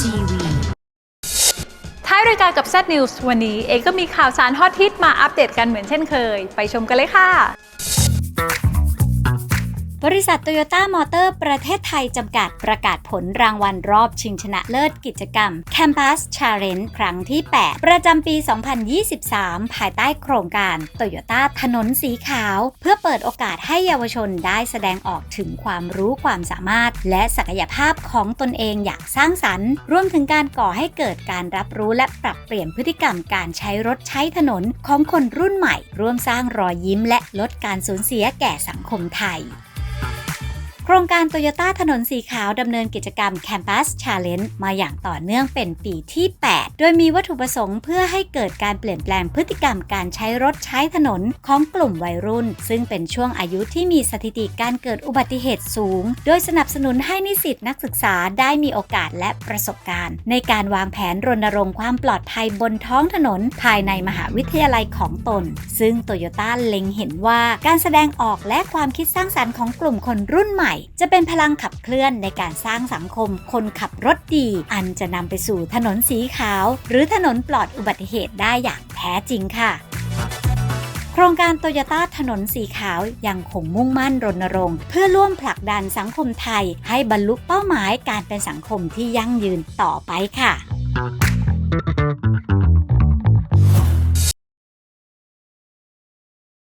TV ท้ายรายการกับ Z News วันนี้เอก็มีข่าวสารฮอตฮิตมาอัปเดตกันเหมือนเช่นเคย ไปชมกันเลยค่ะ บริษัทโตโยต้ามอเตอร์ประเทศไทยจำกัดประกาศผลรางวัลรอบชิงชนะเลิศกิจกรรม Campus Challenge ครั้งที่ 8 ประจำปี 2023 ภายใต้โครงการโตโยต้าถนนสีขาว เพื่อเปิดโอกาสให้เยาวชนได้แสดงออกถึงความรู้ความสามารถ และศักยภาพของตนเองอย่างสร้างสรรค์รวมถึงการก่อให้เกิดการรับรู้และปรับเปลี่ยนพฤติกรรมการใช้รถใช้ถนนของคนรุ่นใหม่ ร่วมสร้างรอยยิ้มและลดการสูญเสียแก่สังคมไทย ครงการโตโยต้าถนนสีขาวดำเนินกิจกรรม Campus Challenge มาอย่างต่อเนื่องเป็นปีที่ 8 โดยมีวัตถุประสงค์เพื่อให้เกิดการเปลี่ยนแปลงพฤติกรรมการใช้รถใช้ถนนของกลุ่มวัยรุ่น ซึ่งเป็นช่วงอายุที่มีสถิติการเกิดอุบัติเหตุสูง โดยสนับสนุนให้นิสิตนักศึกษาได้มีโอกาสและประสบการณ์ ในการวางแผนรณรงค์ความปลอดภัยบนท้องถนน ภายในมหาวิทยาลัยของตน ซึ่งโตโยต้าเล็งเห็นว่าการแสดงออกและความคิดสร้างสรรค์ของกลุ่มคนรุ่นใหม่ จะเป็นพลังขับเคลื่อนในการสร้างสังคม คนขับรถดี อันจะนำไปสู่ถนนสีขาว หรือถนนปลอดอุบัติเหตุได้อย่างแท้จริงค่ะโครงการโตโยต้าถนนสีขาวยังคงมุ่งมั่นรณรงค์ เพื่อร่วมผลักดันสังคมไทย ให้บรรลุเป้าหมายการเป็นสังคมที่ยั่งยืนต่อไปค่ะ